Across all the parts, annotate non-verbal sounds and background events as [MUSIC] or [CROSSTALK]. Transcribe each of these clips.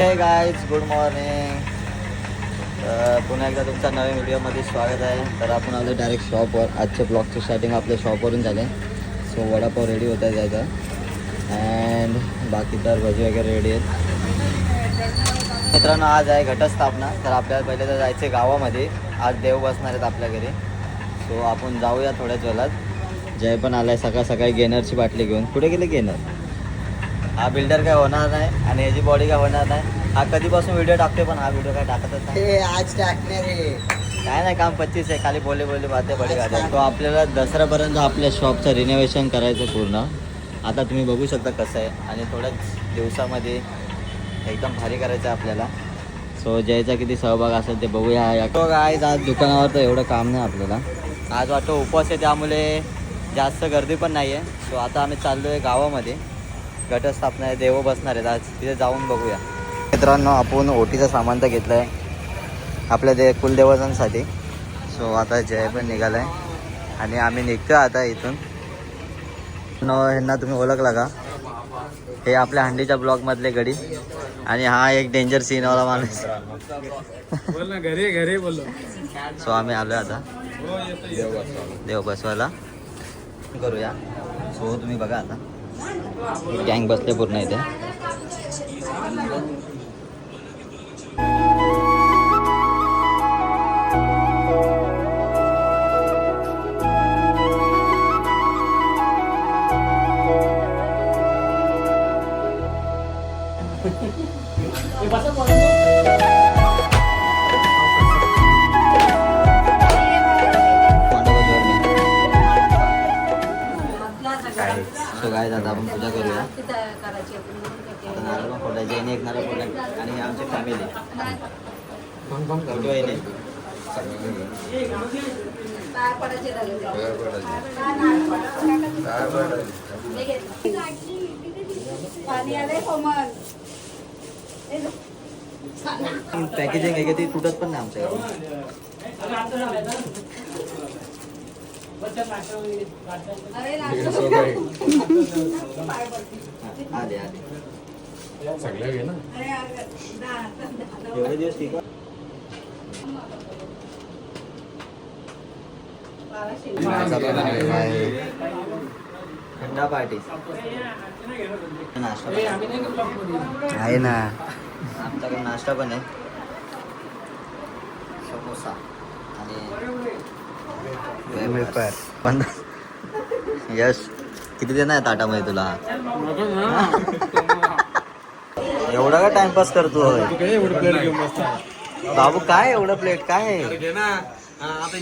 हे guys good morning पुन्हा एकदा तुमच्या नवीन व्हिडिओमध्ये स्वागत आहे. तर आपण आलो डायरेक्ट शॉपवर आजच्या ब्लॉगचं स्टार्टिंग आपल्या शॉपवरून झाले सो वडापाव रेडी होत आहे अँड बाकी तर भजी वगैरे रेडी आहेत. मित्रांनो आज आहे घटस्थापना. तर आपल्याला पहिले तर जायचे गावामध्ये. आज देव बसणार आहेत आपल्या घरी. सो आपण जाऊया थोड्याच वेळात जय पण आलाय सकाळ सकाळी. गेनरची बाटली घेऊन. कुठे गेले गेनर हा बिल्डर काय होणार नाही आणि याची बॉडी काय होणार नाही. हा कधीपासून व्हिडिओ टाकते पण हा व्हिडिओ काय टाकतच नाही. आज टाकणार आहे. काय नाही काम पच्चीस आहे. खाली बोले बोले बाते बडी तो आपल्याला दसऱ्यापर्यंत आपल्या शॉपचं रिनोव्हेशन करायचं पूर्ण. आता तुम्ही बघू शकता कसं आहे. आणि थोड्याच दिवसामध्ये एकदम भारी करायचं आहे आपल्याला. सो ज्याचा किती सहभाग असेल ते बघूया. या तो काय आज दुकानावर तर एवढं काम नाही आपल्याला. आज वाटतं उपवास आहे त्यामुळे जास्त गर्दी पण नाही आहे सो आता आम्ही चाललो आहे गावामध्ये. घटस्थापना आहे देव बसणार आहेत. आज तिथे जाऊन बघूया. मित्रांनो आपण ओटीचं सामान तर घेतलं आहे आपल्या दे कुलदेवतांसाठी. सो आता जय पण निघाला आहे आणि आम्ही निघतो आता इथून. न ह्यांना तुम्ही ओळखला का हे आपल्या हंडीच्या ब्लॉकमधले गडी आणि हा एक डेंजर सीनवाला माणूस. बोल ना घरी घरी बोललो सो आम्ही आलो आता. देव बसवायला. करूया. सो तुम्ही बघा आता. गँग बसले पूर्ण इथे. सो काय आता आपण पूजा करूया आता नारळ पण फोडायचे याने एक नारळ फोडला आणि हे आमची फॅमिली कुठे येणे पाणी आले कोमल पॅकेजिंग आहे ती तुटत पण नाही आमच्याकडे अरे आले आले सगळ्या घे ना एवढे दिवस ठीक आहे थंडा पार्टी नाश्ता पण आहे ना. आमच्याकडे नाश्ता पण आहे. समोसा आणि पण यश. किती देणार आहे ताटामध्ये तुला? [LAUGHS] एवढा का टाइमपास करतोय? तू काय एवढं प्लेट घेऊन बसता बाबू काय एवढं प्लेट काय? आता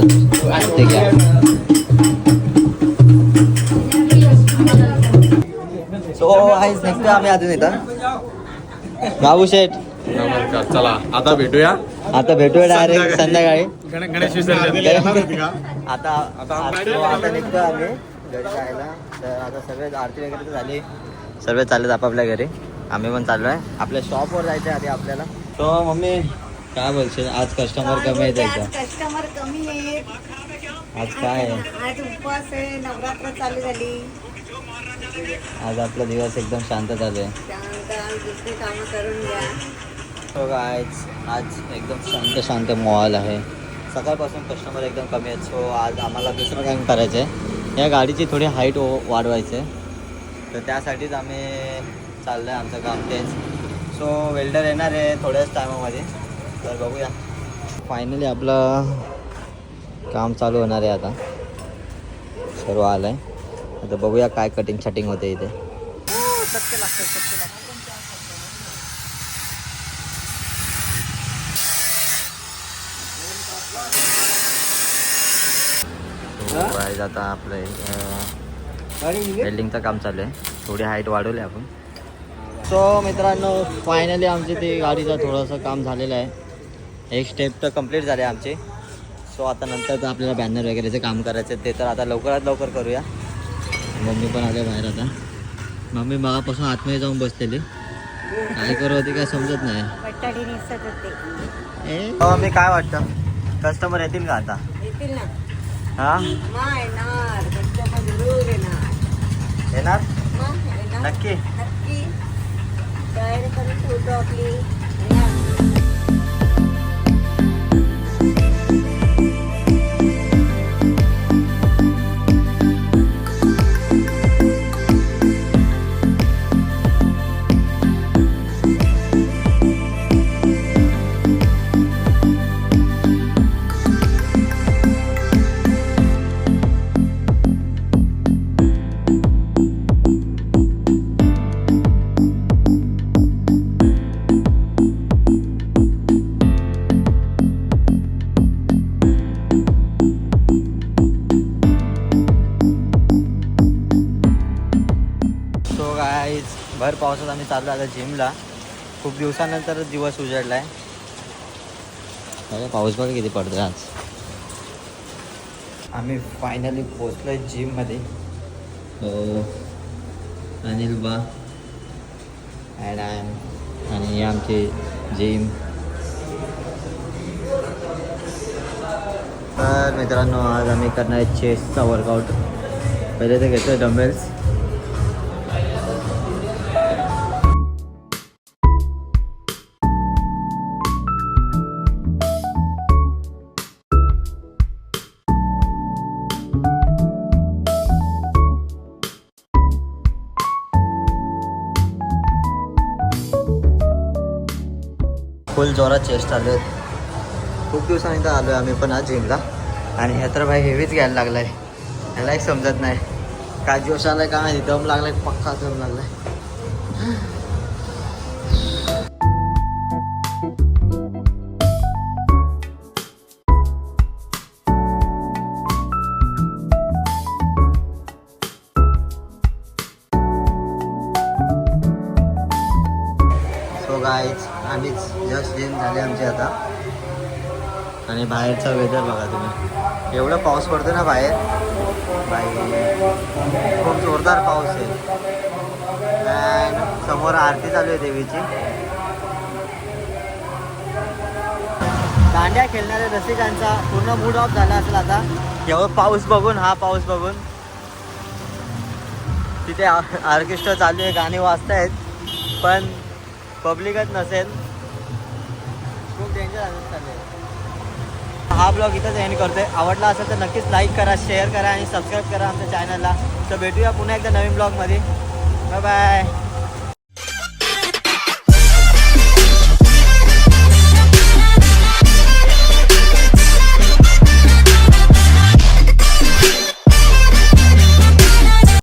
आजाद ते घ्या सो आईज निघतो आम्ही अजून बाबू शेठ. नमस्कार. चला आता भेटूया. आता भेटूया डायरेक्ट संध्याकाळी. गण- गणेश विसर्जन. आता आता आता निघतो आम्ही घरी जायला. तर आता सगळे आरती वगैरे तर झाली. सर्व चाललेत आपापल्या घरी. आम्ही पण चाललो आहे आपल्या शॉपवर जायचं आहे आधी आपल्याला. तो मम्मी काय बोलशील? आज कस्टमर कमी आहेत आज एकदम कस्टमर कमी आहेत. आज काय? आहे आज उपवास आहे नवरात्र चालू झाली. आज आपला दिवस एकदम शांत चालू आहे. त्यानंतर दुसरी कामं करून घ्या. तो काय आज एकदम शांत शांत मॉल आहे. सकाळपासून कस्टमर एकदम कमी आहेत. सो आज आम्हाला दुसरं काम करायचं आहे या गाडीची थोडी हाईट वाढवायची आहे. तर त्यासाठीच आम्ही चाललं आहे आमचं काम तेच. सो वेल्डर येणार आहे थोड्याच टायमामध्ये तर बघूया. फायनली आपलं काम चालू होणार आहे आता. सर्व आलं आहे आता बघूया काय कटिंग छटिंग होते इथे. गाईज आता आपलं वेल्डिंगचं काम चालू आहे. थोडी हाईट वाढवली आपण. सो मित्रांनो फायनली आमची ती गाडीचं थोडंसं काम झालेलं आहे. एक स्टेप तर कंप्लीट झाले आमचे. सो आता नंतर तर आपल्याला बॅनर वगैरेचे काम करायचं ते तर आता लवकरात लवकर करूया. मम्मी पण आले बाहेर आता. मम्मी मगापासून आतमध्ये जाऊन बसलेली. काय करू होती काय समजत नाही. मम्मी काय वाटतं? कस्टमर येतील का आता? हा? मा येणार. नक्की. चाललो आता जिमला खूप दिवसानंतर दिवस उजाडला आहे पाऊस बघा किती पडतोय आज. आम्ही फायनली पोचलोय जिममध्ये हो. अनिल बा. अँड आय एम आणि आमचे जिम तर मित्रांनो आज आम्ही करणार आहे चेस्टचा वर्कआउट पहिले ते घेतोय डंबेल्स फुल जोरात चेस्ट चालू आहेत खूप दिवसांनी तर आलो आहे आम्ही पण आज जिमला आणि हे तर भाई हेवीच घ्यायला लागलाय. आहे ह्याला एक समजत नाही. काय जोश आलाय का माहिती? दम लागलाय पक्का दम लागलाय. सो आम्हीच जस्ट जेन झाले आमची आता. आणि बाहेरचा वेदर बघा तुम्ही. एवढं पाऊस पडतो ना बाहेर. बाई खूप जोरदार पाऊस आहे. अँड समोर आरती चालू आहे देवीची. दांड्या खेळणाऱ्या रसिकांचा पूर्ण मूड ऑफ झाला असेल आता. एवढं पाऊस बघून हा पाऊस बघून. तिथे ऑर्केस्ट्रा चालू आहे गाणी वाजतायत. पण पब्लिकच नसेल. खूप डेंजर हा ब्लॉग इथंच एंड करतोय. आवडला असेल तर नक्कीच लाईक करा शेअर करा आणि सबस्क्राईब करा आमच्या चॅनलला तर भेटूया पुन्हा एकदा नवीन ब्लॉगमध्ये बाय बाय